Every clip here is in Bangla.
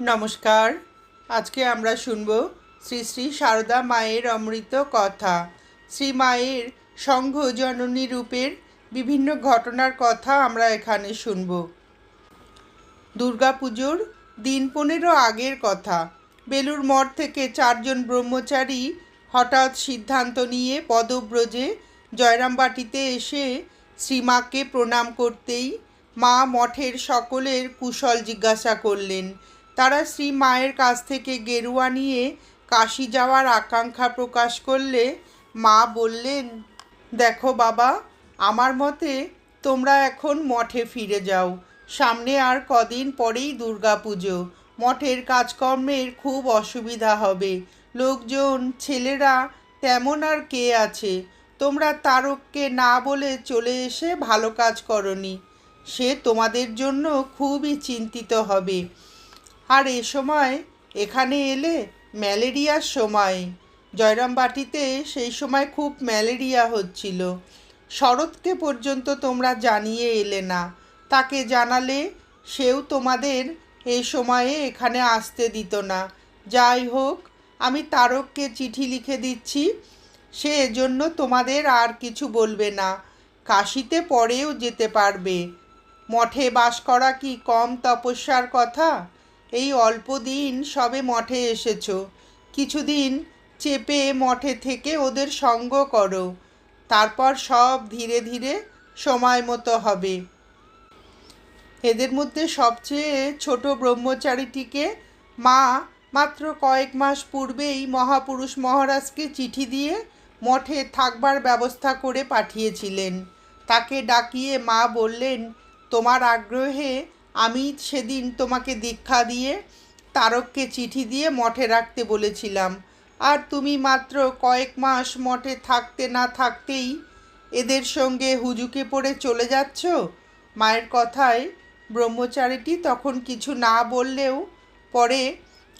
নমস্কার। আজকে আমরা শুনব শ্রী শ্রী সারদা মায়ের অমৃত কথা। শ্রী মায়ের সংঘ জননী রূপের বিভিন্ন ঘটনার কথা আমরা এখানে শুনব। দুর্গাপুজোর দিন পনেরো আগের কথা। বেলুর মঠ থেকে চারজন ব্রহ্মচারী হঠাৎ সিদ্ধান্ত নিয়ে পদব্রজে জয়রামবাটিতে এসে শ্রীমাকে প্রণাম করতেই মা মঠের সকলের কুশল জিজ্ঞাসা করলেন তারা শ্রী মায়ের কাছ থেকে গেরুয়া নিয়ে কাশি যাওয়ার আকাঙ্ক্ষা প্রকাশ করলে মা বললেন, দেখো বাবা, আমার মতে তোমরা এখন মঠে ফিরে যাও। সামনে আর কদিন পরেই দুর্গা পুজো মঠের কাজকর্মের খুব অসুবিধা হবে। লোকজন, ছেলেরা, তেমন আর কে আছে? তোমরা তারককে না বলে চলে এসে ভালো কাজ করনি। সে তোমাদের জন্য খুবই চিন্তিত হবে। আর এ সময় এখানে এলে ম্যালেরিয়ার সময়। জয়রামবাটিতে সেই সময় খুব ম্যালেরিয়া হচ্ছিল। শরৎকে পর্যন্ত তোমরা জানিয়ে এলে না। তাকে জানালে সেও তোমাদের এই সময়ে এখানে আসতে দিত না। যাই হোক, আমি তারককে চিঠি লিখে দিচ্ছি। সে এজন্য তোমাদের আর কিছু বলবে না। কাশিতে পরেও যেতে পারবে। মঠে বাস করা কি কম তপস্যার কথা? এই অল্প দিন সবে মঠে এসেছ। কিছুদিন চেপে মঠে থেকে ওদের সঙ্গ করো। তারপর সব ধীরে ধীরে সময় মতো হবে। এদের মধ্যে সবচেয়ে ছোট ব্রহ্মচারীটিকে মা মাত্র কয়েক মাস পূর্বেই মহাপুরুষ মহারাজকে চিঠি দিয়ে মঠে থাকবার ব্যবস্থা করে পাঠিয়েছিলেন। তাকে ডাকিয়ে মা বললেন, তোমার আগ্রহে আমি সেদিন তোমাকে দীক্ষা দিয়ে তারককে চিঠি দিয়ে মঠে রাখতে বলেছিলাম। আর তুমি মাত্র কয়েক মাস মঠে থাকতে না থাকতেই এদের সঙ্গে হুজুকে পড়ে চলে যাচ্ছ? মায়ের কথায় ব্রহ্মচারীটি তখন কিছু না বললেও পরে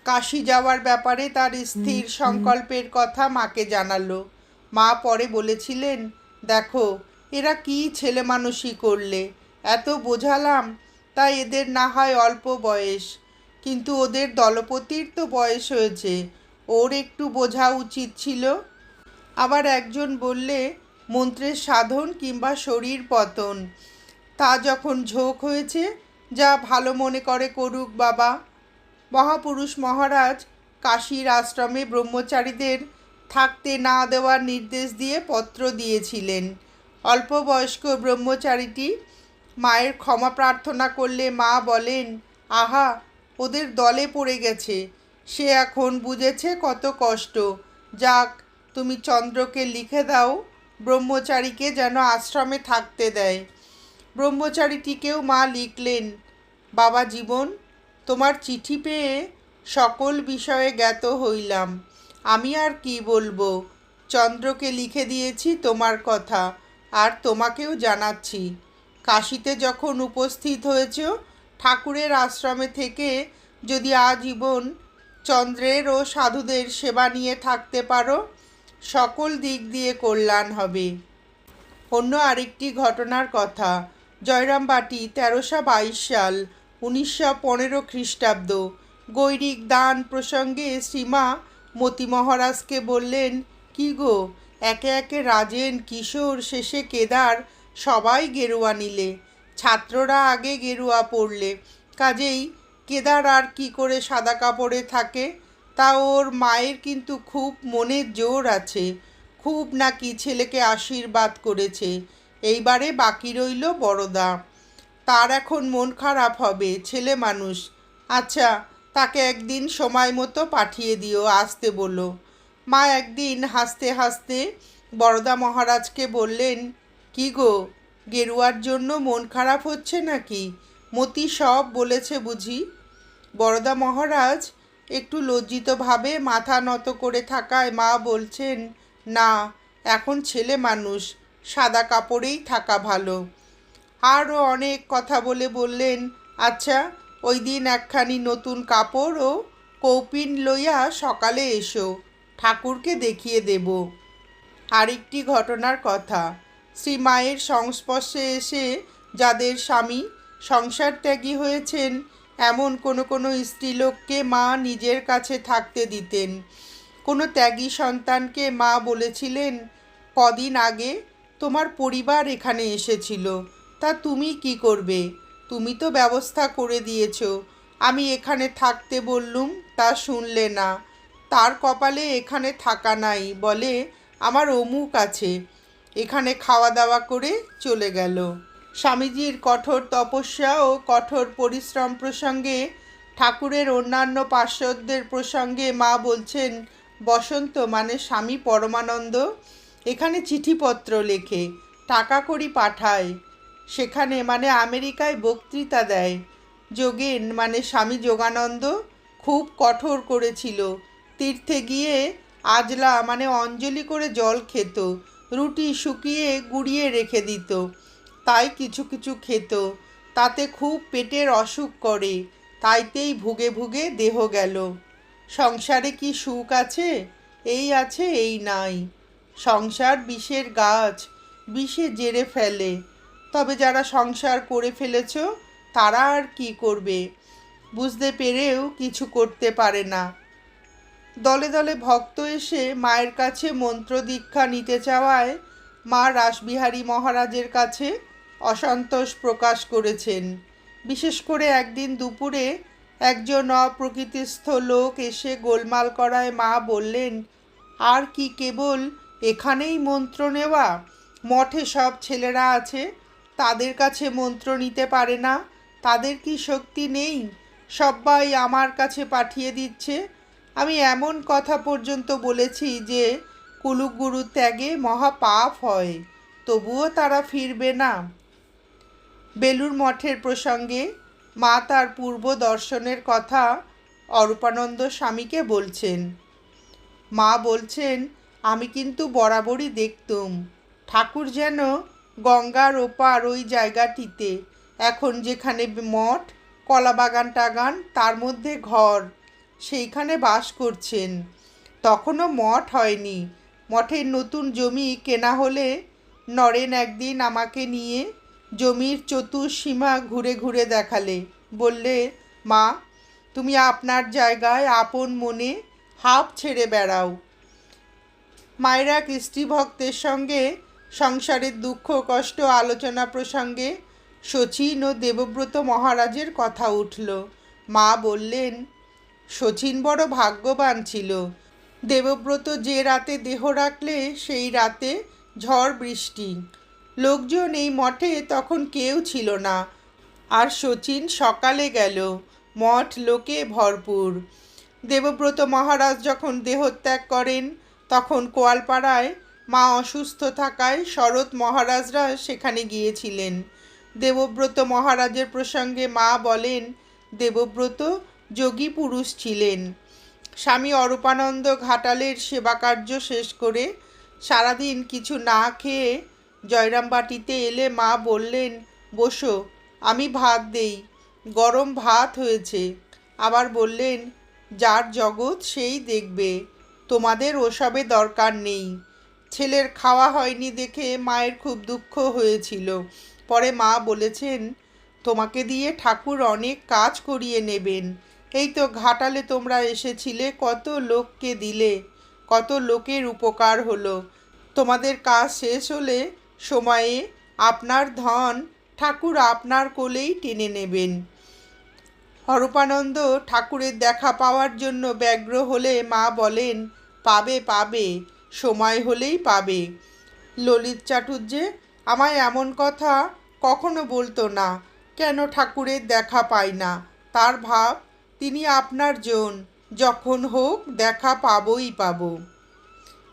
কাশি যাওয়ার ব্যাপারে তার স্থির সংকল্পের কথা মাকে জানালো। মা পরে বলেছিলেন দেখো এরা কি ছেলে মানুষই করলে? এত বোঝালাম তাই এদের না হয় অল্প বয়স। কিন্তু ওদের দলপতির তো বয়স হয়েছে। ওর একটু বোঝা উচিত ছিল। আবার একজন বললে, মন্ত্রের সাধন কিংবা শরীর পতন। তা যখন ঝোঁক হয়েছে, যা ভালো মনে করে করুক বাবা। মহাপুরুষ মহারাজ কাশীর আশ্রমে ব্রহ্মচারীদের থাকতে না দেওয়ার নির্দেশ দিয়ে পত্র দিয়েছিলেন। অল্প বয়স্ক ব্রহ্মচারীটি মায়ের ক্ষমা প্রার্থনা করলে মা বলেন, আহা, ওদের দলে পড়ে গেছে। সে এখন বুঝেছে কত কষ্ট। যাক, তুমি চন্দ্রকে লিখে দাও, ব্রহ্মচারীকে যেন আশ্রমে থাকতে দেয়। ব্রহ্মচারীটিকেও মা লিখলেন, বাবা জীবন, তোমার চিঠি পেয়ে সকল বিষয়ে জ্ঞাত হইলাম। আমি আর কি বলব? চন্দ্রকে লিখে দিয়েছি তোমার কথা, আর তোমাকেও জানাচ্ছি। কাশিতে যখন উপস্থিত হয়েছ, ঠাকুরের আশ্রমে থেকে যদি আজীবন চন্দ্রের ও সাধুদের সেবা নিয়ে থাকতে পারো, সকল দিক দিয়ে কল্যাণ হবে। অন্য আরেকটি ঘটনার কথা, জয়রামবাটি তেরোশো বাইশ সাল উনিশশো পনেরো খ্রিস্টাব্দ গৈরিক দান প্রসঙ্গে শ্রীমা মতি মহারাজকে বললেন, কি গো, একে একে রাজেন, কিশোর, শেষে কেদার সবাই গেরুয়া নিলে, ছাত্ররা আগে গেরুয়া পড়লে কাজেই কেদার আর কি করে সাদা কাপড়ে থাকে, তা ওর মায়ের কিন্তু খুব মনের জোর আছে। খুব নাকি ছেলেকে আশীর্বাদ করেছে। এইবারে বাকি রইল বড়দা। তার এখন মন খারাপ হবে, ছেলে মানুষ। আচ্ছা তাকে একদিন সময় মতো পাঠিয়ে দিও, আসতে বলো। মা একদিন হাসতে হাসতে বড়দা মহারাজকে বললেন কি গো? গেরুয়ার জন্য মন খারাপ হচ্ছে নাকি? মতি সব বলেছে বুঝি। বরদা মহারাজ একটু লজ্জিতভাবে মাথা নত করে থাকায় মা বলছেন, না, এখন ছেলে মানুষ, সাদা কাপড়েই থাকা ভালো। আরও অনেক কথা বলে বললেন আচ্ছা ওই দিন একখানি নতুন কাপড় ও কৌপিন লইয়া সকালে এসো, ঠাকুরকে দেখিয়ে দেব। আরেকটি ঘটনার কথা। শ্রী মায়ের সংস্পর্শে এসে যাদের স্বামী সংসার ত্যাগী হয়েছেন, এমন কোনো কোনো স্ত্রীলোককে মা নিজের কাছে থাকতে দিতেন। কোনো ত্যাগী সন্তানকে মা বলেছিলেন, কদিন আগে তোমার পরিবার এখানে এসেছিল, তা তুমি কি করবে? তুমি তো ব্যবস্থা করে দিয়েছ, আমি এখানে থাকতে বললুম, তা শুনলে না। তার কপালে এখানে থাকা নাই, বলে আমার অমুক আছে। এখানে খাওয়া দাওয়া করে চলে গেল। স্বামীজির কঠোর তপস্যা ও কঠোর পরিশ্রম প্রসঙ্গে, ঠাকুরের অন্যান্য পার্শ্বদের প্রসঙ্গে মা বলছেন, বসন্ত মানে স্বামী পরমানন্দ। এখানে চিঠিপত্র লেখে, টাকা কড়ি পাঠায়। সেখানে মানে আমেরিকায় বক্তৃতা দেয়। যোগেন মানে স্বামী যোগানন্দ। খুব কঠোর করেছিল। তীর্থে গিয়ে আজলা মানে অঞ্জলি করে জল খেত। রুটি শুকিয়ে গুড়িয়ে রেখে দিত। তাই কিছু কিছু খেত। তাতে খুব পেটের অসুখ করে। তাইতেই ভুগে ভুগে দেহ গেল। সংসারে কি সুখ আছে? এই আছে, এই নাই। সংসার বিষের গাছ, বিষে জেরে ফেলে। তবে যারা সংসার করে ফেলেছ, তারা আর কি করবে? বুঝতে পেরেও কিছু করতে পারে না। দলে দলে ভক্ত এসে মায়ের কাছে মন্ত্র দীক্ষা নিতে চাওয়ায় মা রাসবিহারী মহারাজের কাছে অসন্তোষ প্রকাশ করেছেন। বিশেষ করে একদিন দুপুরে একজন অপ্রকৃতিস্থ লোক এসে গোলমাল করায় মা বললেন, আর কি কেবল এখানেই মন্ত্র নেওয়া? মঠে সব ছেলেরা আছে, তাদের কাছে মন্ত্র নিতে পারে না, তাদের কি শক্তি নেই? সবাই আমার কাছে পাঠিয়ে দিচ্ছে আমি এমন কথা পর্যন্ত বলেছি যে কুলুগুরু ত্যাগে মহা পাপ হয়, তবুও তারা ফিরবে না। বেলুর মঠের প্রসঙ্গে মা তার পূর্ব দর্শনের কথা অরূপানন্দ স্বামীকে বলছেন। মা বলছেন, আমি কিন্তু বরাবরই দেখতুম, ঠাকুর যেন গঙ্গার ওপার ওই জায়গাটিতে, এখন যেখানে মঠ, কলাবাগান টাগান, তার মধ্যে ঘর সেইখানে বাস করছেন। তখনও মঠ হয়নি। মঠের নতুন জমি কেনা হলে নরেন একদিন আমাকে নিয়ে জমির চতুর্সীমা ঘুরে ঘুরে দেখালে। বললে, মা, তুমি আপনার জায়গায় আপন মনে হাফ ছেড়ে বেড়াও। মায়েরা কৃষ্টি ভক্তের সঙ্গে সংসারের দুঃখ, কষ্ট, আলোচনা প্রসঙ্গে শচীন ও দেবব্রত মহারাজের কথা উঠল। মা বললেন শচীন বড় ভাগ্যবান ছিল। দেবব্রত যে রাতে দেহ রাখলে, সেই রাতে ঝড় বৃষ্টি। লোকজন এই মঠে তখন কেউ ছিল না। আর শচীন সকালে গেল। মঠ লোকে ভরপুর। দেবব্রত মহারাজ যখন দেহত্যাগ করেন, তখন কোয়ালপাড়ায় মা অসুস্থ থাকায় শরৎ মহারাজরা সেখানে গিয়েছিলেন। দেবব্রত মহারাজের প্রসঙ্গে মা বলেন, দেবব্রত যোগী পুরুষ ছিলেন। স্বামী অরূপানন্দ ঘাটালের সেবাকার্য শেষ করে সারাদিন কিছু না খেয়ে জয়রামবাটিতে এলে মা বললেন, বসো, আমি ভাত দেই। গরম ভাত হয়েছে। আবার বললেন, যার জগৎ সেই দেখবে। তোমাদের ওসবে দরকার নেই। ছেলের খাওয়া হয়নি দেখে মায়ের খুব দুঃখ হয়েছিল। পরে মা বলেছেন, তোমাকে দিয়ে ঠাকুর অনেক কাজ করিয়ে নেবেন। এই তো ঘাটালে তোমরা এসেছিলে, কত লোককে দিলে, কত লোকের উপকার হলো। তোমাদের কাজ শেষ হলে সময়ে আপনার ধন ঠাকুর আপনার কোলেই টেনে নেবেন। হরপানন্দ ঠাকুরের দেখা পাওয়ার জন্য ব্যগ্র হলে মা বলেন, পাবে পাবে, সময় হলেই পাবে। ললিত চাটুর্যে আমায় এমন কথা কখনো বলতো না, কেন ঠাকুরের দেখা পাই না? তার ভাব তিনি আপনার জন, যখন হোক দেখা পাবই পাব।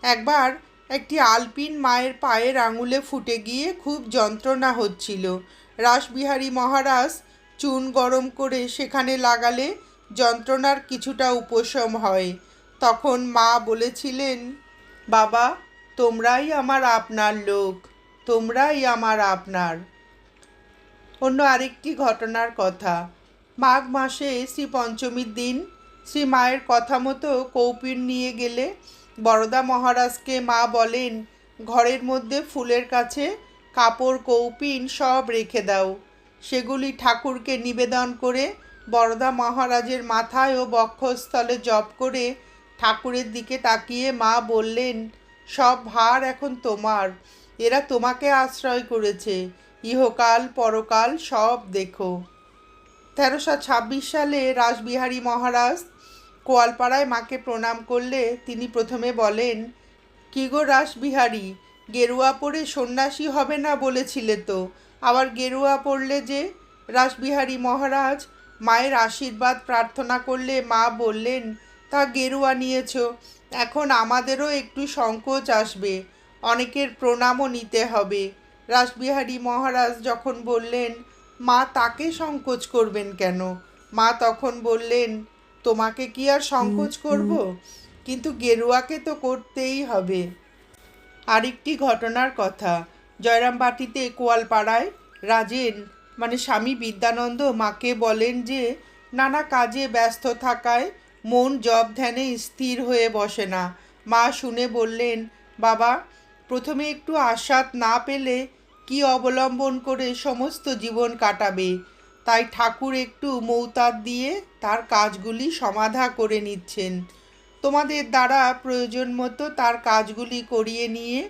একবার একটি আলপিন মায়ের পায়ের আঙুলে ফুটে গিয়ে খুব যন্ত্রণা হচ্ছিল। রাসবিহারী মহারাজ চুন গরম করে সেখানে লাগালে যন্ত্রণার কিছুটা উপশম হয়। তখন মা বলেছিলেন, বাবা, তোমরাই আমার আপনার লোক, তোমরাই আমার আপনার। অন্য আরেকটি ঘটনার কথা মাঘ মাসে শ্রী পঞ্চমীর দিন। শ্রী মায়ের কথা মতো কৌপিন নিয়ে গেলে বরদা মহারাজকে মা বলেন, ঘরের মধ্যে ফুলের কাছে কাপড়, কৌপিন সব রেখে দাও। সেগুলি ঠাকুরকে নিবেদন করে বরদা মহারাজের মাথায় ও বক্ষস্থলে জপ করে ঠাকুরের দিকে তাকিয়ে মা বললেন, সব ভার এখন তোমার। এরা তোমাকে আশ্রয় করেছে। ইহকাল, পরকাল সব দেখো। তেরোশো ছাব্বিশ সালে রাসবিহারী মহারাজ কোয়ালপাড়ায় মাকে প্রণাম করলে তিনি প্রথমে বলেন, কি গো রাসবিহারী, গেরুয়া পরে সন্ন্যাসী হবে না বলেছিলে তো? আবার গেরুয়া পড়লে যে? রাসবিহারী মহারাজ মায়ের আশীর্বাদ প্রার্থনা করলে মা বললেন, তা গেরুয়া নিয়েছ, এখন আমাদেরও একটু সংকোচ আসবে, অনেকের প্রণামও নিতে হবে। রাসবিহারী মহারাজ যখন বললেন মা তাকে সংকোচ করবেন কেন? মা তখন বললেন তোমাকে কি আর সংকোচ করব? কিন্তু গেরুয়াকে তো করতেই হবে। আরেকটি ঘটনার কথা। জয়রামবাটিতে কোয়ালপাড়ায় রাজেন মানে স্বামী বিদ্যানন্দ মাকে বলেন যে নানা কাজে ব্যস্ত থাকায় মন জব ধ্যানে স্থির হয়ে বসে না। মা শুনে বললেন বাবা প্রথমে একটু আস্বাদ না পেলে কি অবলম্বন করে সমস্ত জীবন কাটাবে? তাই ঠাকুর একটু মৌতার দিয়ে তার কাজগুলি সমাধা করে নিচ্ছেন। তোমাদের দ্বারা প্রয়োজন মতো তার কাজগুলি করিয়ে নিয়ে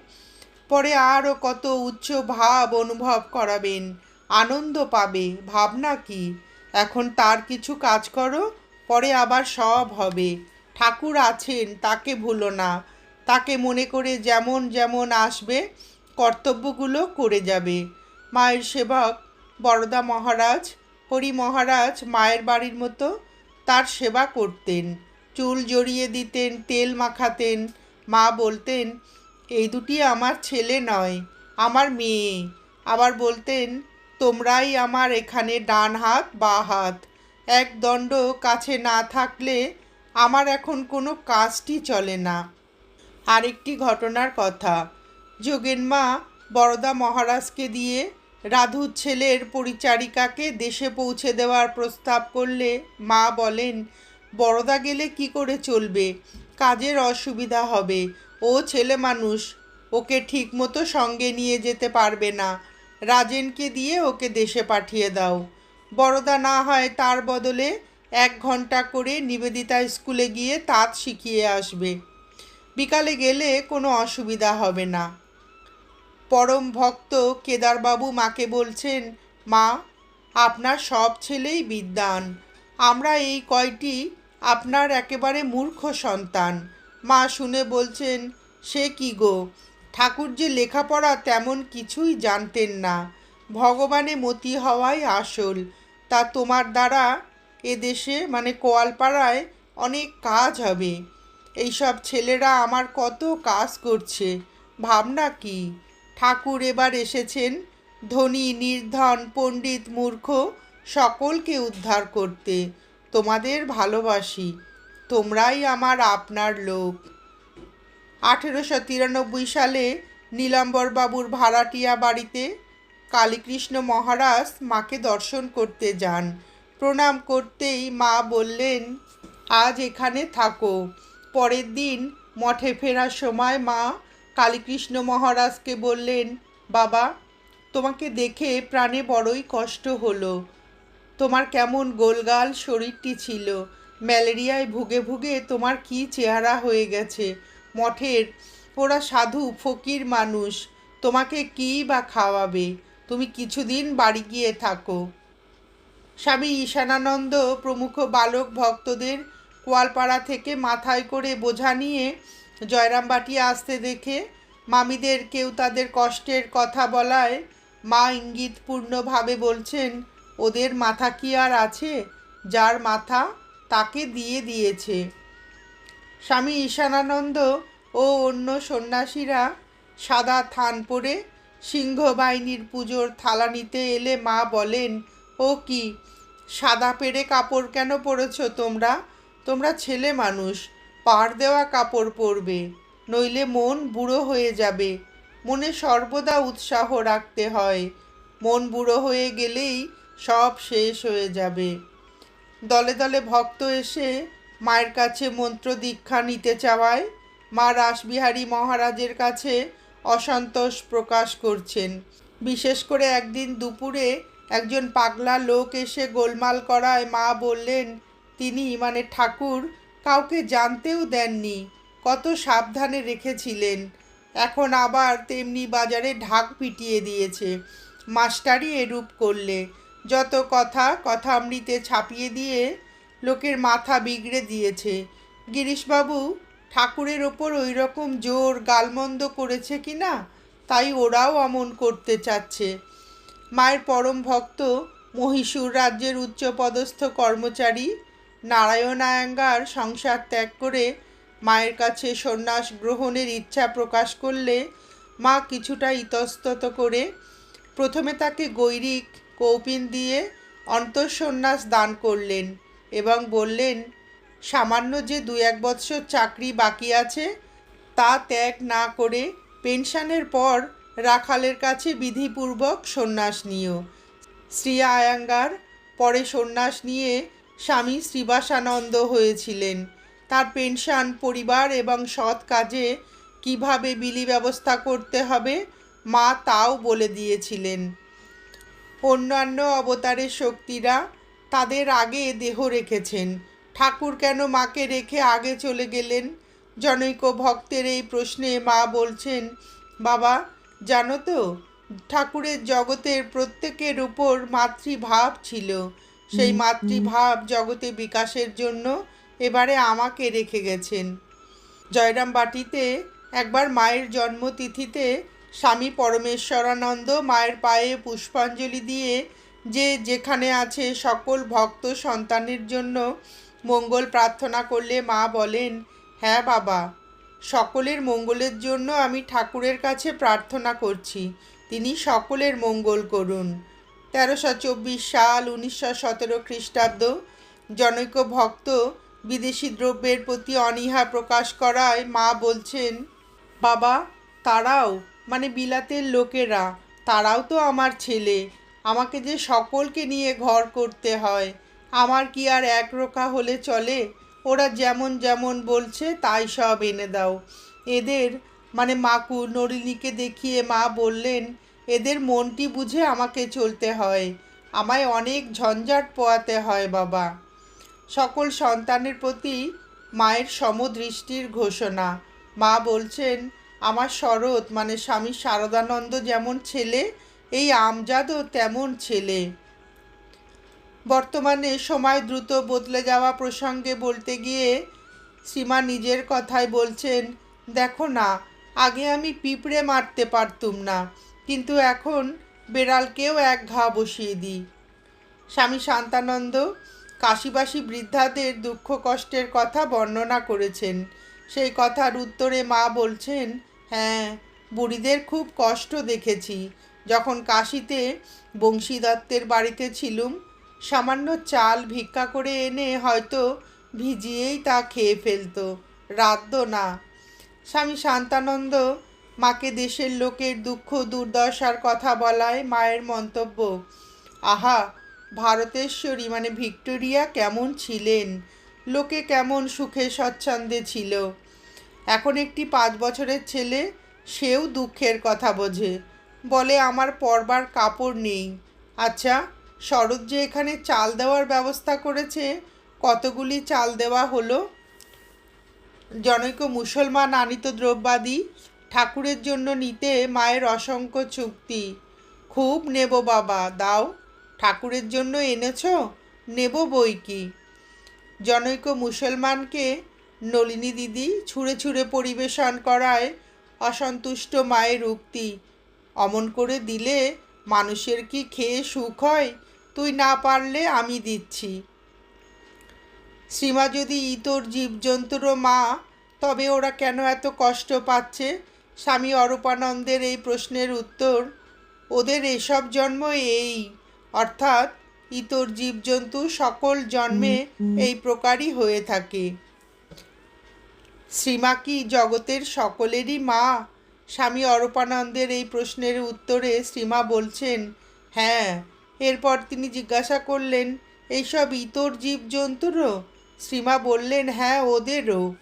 পরে আরও কত উচ্চ ভাব অনুভব করাবেন। আনন্দ পাবে। ভাবনা কি? এখন তার কিছু কাজ করো, পরে আবার সব হবে। ঠাকুর আছেন, তাকে ভুলো না। তাকে মনে করে যেমন যেমন আসবে কর্তব্যগুলো করে যাবে। মায়ের সেবক বরদা মহারাজ, হরি মহারাজ মায়ের বাড়ির মতো তার সেবা করতেন। চুল জড়িয়ে দিতেন, তেল মাখাতেন। মা বলতেন, এই দুটি আমার ছেলে নয়, আমার মেয়ে। আবার বলতেন, তোমরাই আমার এখানে ডান হাত, বা হাত। এক দণ্ড কাছে না থাকলে আমার এখন কোনো কাজটি চলে না। আরেকটি ঘটনার কথা যোগেন মা বরদা মহারাজকে দিয়ে রাধুর ছেলের পরিচারিকাকে দেশে পৌঁছে দেওয়ার প্রস্তাব করলে মা বলেন বড়দা গেলে কি করে চলবে? কাজের অসুবিধা হবে। ও ছেলে মানুষ, ওকে ঠিকমতো সঙ্গে নিয়ে যেতে পারবে না। রাজেনকে দিয়ে ওকে দেশে পাঠিয়ে দাও। বড়দা না হয় তার বদলে এক ঘণ্টা করে নিবেদিতা স্কুলে গিয়ে তাঁত শিখিয়ে আসবে। বিকালে গেলে কোনো অসুবিধা হবে না। পরম ভক্ত কেদারবাবু মাকে বলছেন, মা, আপনার সব ছেলেই বিদ্বান। আমরা এই কয়টি আপনার একেবারে মূর্খ সন্তান। মা শুনে বলছেন, সে কি গো? ঠাকুর যে লেখাপড়া তেমন কিছুই জানতেন না। ভগবানে মতি হওয়াই আসল। তা তোমার দ্বারা এদেশে মানে কোয়ালপাড়ায় অনেক কাজ হবে। এইসব ছেলেরা আমার কত কাজ করছে। ভাবনা কি? ঠাকুর এবার এসেছেন। ধনী, নির্ধন, পণ্ডিত, মূর্খ, সকলকে উদ্ধার করতে। তোমাদের ভালোবাসি। তোমরাই আমার আপনার লোক। আঠেরোশো তিরানব্বই সালে নীলাম্বরবাবুর ভাড়াটিয়া বাড়িতে কালীকৃষ্ণ মহারাজ মাকে দর্শন করতে যান। প্রণাম করতেই মা বললেন, আজ এখানে থাকো। পরের দিন মঠে ফেরার সময় মা কালীকৃষ্ণ মহারাজকে বললেন, বাবা, তোমাকে দেখে প্রাণে বড়ই কষ্ট হলো। তোমার কেমন গোলগাল শরীরটি ছিল। ম্যালেরিয়ায় ভুগে ভুগে তোমার কি চেহারা হয়ে গেছে। মঠের ওরা সাধু ফকির মানুষ, তোমাকে কী বা খাওয়াবে? তুমি কিছুদিন বাড়ি গিয়ে থাকো। স্বামী ঈশানানন্দ প্রমুখ বালক ভক্তদের কোয়ালপাড়া থেকে মাথায় করে বোঝা নিয়ে জয়রামবাটি আসতে দেখে মামিদের কেউ তাদের কষ্টের কথা বলায় মা ইঙ্গিতপূর্ণভাবে বলছেন, ওদের মাথা কি আর আছে? যার মাথা তাকে দিয়ে দিয়েছে। স্বামী ঈশানানন্দ ও অন্য সন্ন্যাসীরা সাদা থান পরে সিংহবাহিনীর পুজোর থালা নিতে এলে মা বলেন, ও কি, সাদা পেড়ে কাপড় কেন পরেছ তোমরা? তোমরা ছেলে মানুষ। পাড় দেওয়া কাপড় পরবে, নইলে মন বুড়ো হয়ে যাবে। মনে সর্বদা উৎসাহ রাখতে হয়, মন বুড়ো হয়ে গেলেই সব শেষ হয়ে যাবে। দলে দলে ভক্ত এসে মায়ের কাছে মন্ত্র দীক্ষা নিতে চাওয়ায়, মা রাসবিহারী মহারাজের কাছে অসন্তোষ প্রকাশ করছেন। বিশেষ করে একদিন দুপুরে একজন পাগলা লোক এসে গোলমাল করায় মা বললেন, তিনি মানে ঠাকুর কাউকে জানতেও দেননি। কত সাবধানে রেখেছিলেন। এখন আবার তেমনি বাজারে ঢাক পিটিয়ে দিয়েছে। মাস্টারই এরূপ করলে। যত কথা কথা কথামৃতে ছাপিয়ে দিয়ে লোকের মাথা বিগড়ে দিয়েছে। গিরিশবাবু, ঠাকুরের ওপর ওই রকম জোর গালমন্দ করেছে কি না, তাই ওরাও অমন করতে চাচ্ছে। মায়ের পরম ভক্ত মহীশূর রাজ্যের উচ্চপদস্থ কর্মচারী নারায়ণ আয়াঙ্গার সংসার ত্যাগ করে মায়ের কাছে সন্ন্যাস গ্রহণের ইচ্ছা প্রকাশ করলে মা কিছুটা ইতস্তত করে প্রথমে তাকে গৈরিক কৌপিন দিয়ে অন্তঃসন্ন্যাস দান করলেন এবং বললেন, সামান্য যে দু এক বৎসর চাকরি বাকি আছে, তা ত্যাগ না করে পেনশনের পর রাখালের কাছে বিধিপূর্বক সন্ন্যাস নিও। শ্রী আয়াঙ্গার পরে সন্ন্যাস নিয়ে স্বামী শ্রীবাসানন্দ হয়েছিলেন। তার পেনশন, পরিবার এবং সৎ কাজে কীভাবে বিলি ব্যবস্থা করতে হবে, মা তাও বলে দিয়েছিলেন। অন্যান্য অবতারের শক্তিরা তাদের আগে দেহ রেখেছেন। ঠাকুর কেন মাকে রেখে আগে চলে গেলেন? জনৈক ভক্তের এই প্রশ্নে মা বলছেন, বাবা, জানো তো, ঠাকুরের জগতের প্রত্যেকের উপর মাতৃভাব ছিল। সেই মাতৃভাব জগতে বিকাশের জন্য এবারে আমাকে রেখে গেছেন। জয়রাম বাটিতে একবার মায়ের জন্মতিথিতে স্বামী পরমেশ্বরানন্দ মায়ের পায়ে পুষ্পাঞ্জলি দিয়ে যে যেখানে আছে সকল ভক্ত সন্তানের জন্য মঙ্গল প্রার্থনা করলে মা বলেন হ্যাঁ বাবা সকলের মঙ্গলের জন্য আমি ঠাকুরের কাছে প্রার্থনা করছি। তিনি সকলের মঙ্গল করুন। তেরোশো চব্বিশ সাল উনিশশো সতেরো খ্রিস্টাব্দ, জনৈক ভক্ত বিদেশি দ্রব্যের প্রতি অনীহা প্রকাশ করায় মা বলছেন, বাবা, তারাও মানে বিলাতের লোকেরা, তারাও তো আমার ছেলে, আমাকে যে সকলকে নিয়ে ঘর করতে হয়, আমার কি আর এক রোকা হলে চলে? ওরা যেমন যেমন বলছে, তাই সব এনে দাও। এদের মানে মাকু, নলিনীকে দেখিয়ে মা বললেন এদের মনটি বুঝে আমাকে চলতে হয়। আমায় অনেক ঝঞ্ঝাট পোয়াতে হয়, বাবা। সকল সন্তানের প্রতি মায়ের সমদৃষ্টির ঘোষণা। মা বলছেন, আমার শরৎ মানে স্বামী শারদানন্দ যেমন ছেলে, এই আমজাদও তেমন ছেলে। বর্তমানে সময় দ্রুত বদলে যাওয়া প্রসঙ্গে বলতে গিয়ে শ্রীমা নিজের কথায় বলছেন, দেখো না, আগে আমি পিঁপড়ে মারতে পারতুম না। কিন্তু এখন বেড়ালকেও এক ঘা বসিয়ে দিই। স্বামী শান্তানন্দ কাশিবাসী বৃদ্ধাদের দুঃখ কষ্টের কথা বর্ণনা করেছেন। সেই কথার উত্তরে মা বলছেন হ্যাঁ বুড়িদের খুব কষ্ট দেখেছি। যখন কাশিতে বংশী দত্তের বাড়িতে ছিলুম, সামান্য চাল ভিক্ষা করে এনে হয়তো ভিজিয়েই তা খেয়ে ফেলতো। রাদ্য না। স্বামী শান্তানন্দ মাকে দেশের লোকের দুঃখ, দুর্দশার কথা বলায় মায়ের মন্তব্য। আহা, ভারতেশ্বরী মানে ভিক্টোরিয়া কেমন ছিলেন? লোকে কেমন সুখে স্বচ্ছন্দে ছিল? এখন একটি পাঁচ বছরের ছেলে, সেও দুঃখের কথা বোঝে। বলে, আমার পরবার কাপড় নেই। আচ্ছা শরৎ যে এখানে চাল দেওয়ার ব্যবস্থা করেছে, কতগুলি চাল দেওয়া হলো? জনৈক মুসলমান, আনিত দ্রব্যাদি ঠাকুরের জন্য নিতে মায়ের অসংখ্য চুক্তি। খুব নেব বাবা, দাও। ঠাকুরের জন্য এনেছ? নেব বই কি? জনৈক মুসলমানকে নলিনী দিদি ছুঁড়ে ছুঁড়ে পরিবেশন করায় অসন্তুষ্ট মায়ের উক্তি। অমন করে দিলে মানুষের কি খেয়ে সুখ হয়? তুই না পারলে আমি দিচ্ছি। শ্রীমা যদি ইতর জীবজন্তুরও মা, তবে ওরা কেন এত কষ্ট পাচ্ছে? স্বামী অরূপানন্দের এই প্রশ্নের উত্তর, ওদের এসব জন্ম এই। অর্থাৎ, ইতর জীবজন্তু সকল জন্মে এই প্রকারই হয়ে থাকে। শ্রীমা কি জগতের সকলেরই মা। স্বামী অরূপানন্দের এই প্রশ্নের উত্তরে শ্রীমা বলছেন হ্যাঁ। এরপর তিনি জিজ্ঞাসা করলেন, এইসব ইতর জীবজন্তুরও? শ্রীমা বললেন হ্যাঁ ওদেরও।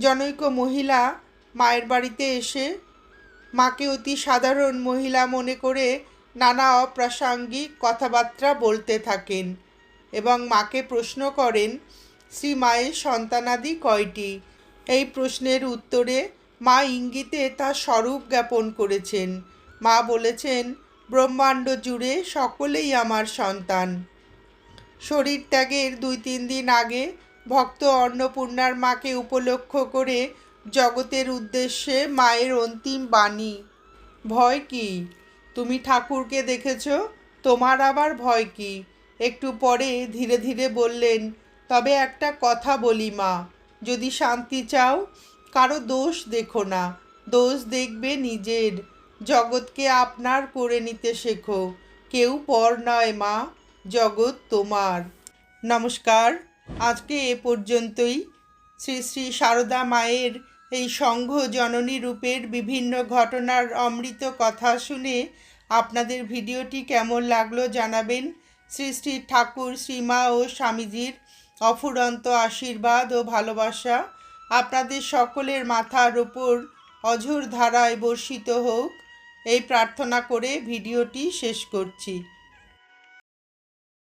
জনৈক মহিলা মায়ের বাড়িতে এসে মাকে অতি সাধারণ মহিলা মনে করে নানা অপ্রাসঙ্গিক কথাবার্তা বলতে থাকেন এবং মাকে প্রশ্ন করেন, শ্রী মায়ের সন্তানাদি কয়টি? এই প্রশ্নের উত্তরে মা ইঙ্গিতে তার স্বরূপ জ্ঞাপন করেছেন। মা বলেছেন, ব্রহ্মাণ্ড জুড়ে সকলেই আমার সন্তান। শরীর ত্যাগের দুই তিন দিন আগে ভক্ত অন্নপূর্ণার মাকে উপলক্ষ করে জগতের উদ্দেশ্যে মায়ের অন্তিম বাণী। ভয় কি? তুমি ঠাকুরকে দেখেছ? তোমার আবার ভয় কি? একটু পরে ধীরে ধীরে বললেন, তবে একটা কথা বলি মা, যদি শান্তি চাও, কারও দোষ দেখো না, দোষ দেখবে নিজের। জগৎকে আপনার করে নিতে শেখো, কেউ পর নয় মা, জগৎ তোমার। নমস্কার, আজকে এ পর্যন্তই। শ্রী শ্রী সারদা মায়ের এই সংঘ জননী রূপের বিভিন্ন ঘটনার অমৃত কথা শুনে আপনাদের ভিডিওটি কেমন লাগল জানাবেন। শ্রী শ্রী ঠাকুর, শ্রীমা ও স্বামীজির অফুরন্ত আশীর্বাদ ও ভালোবাসা আপনাদের সকলের মাথার ওপর অঝোর ধারায় বর্ষিত হোক। এই প্রার্থনা করে ভিডিওটি শেষ করছি।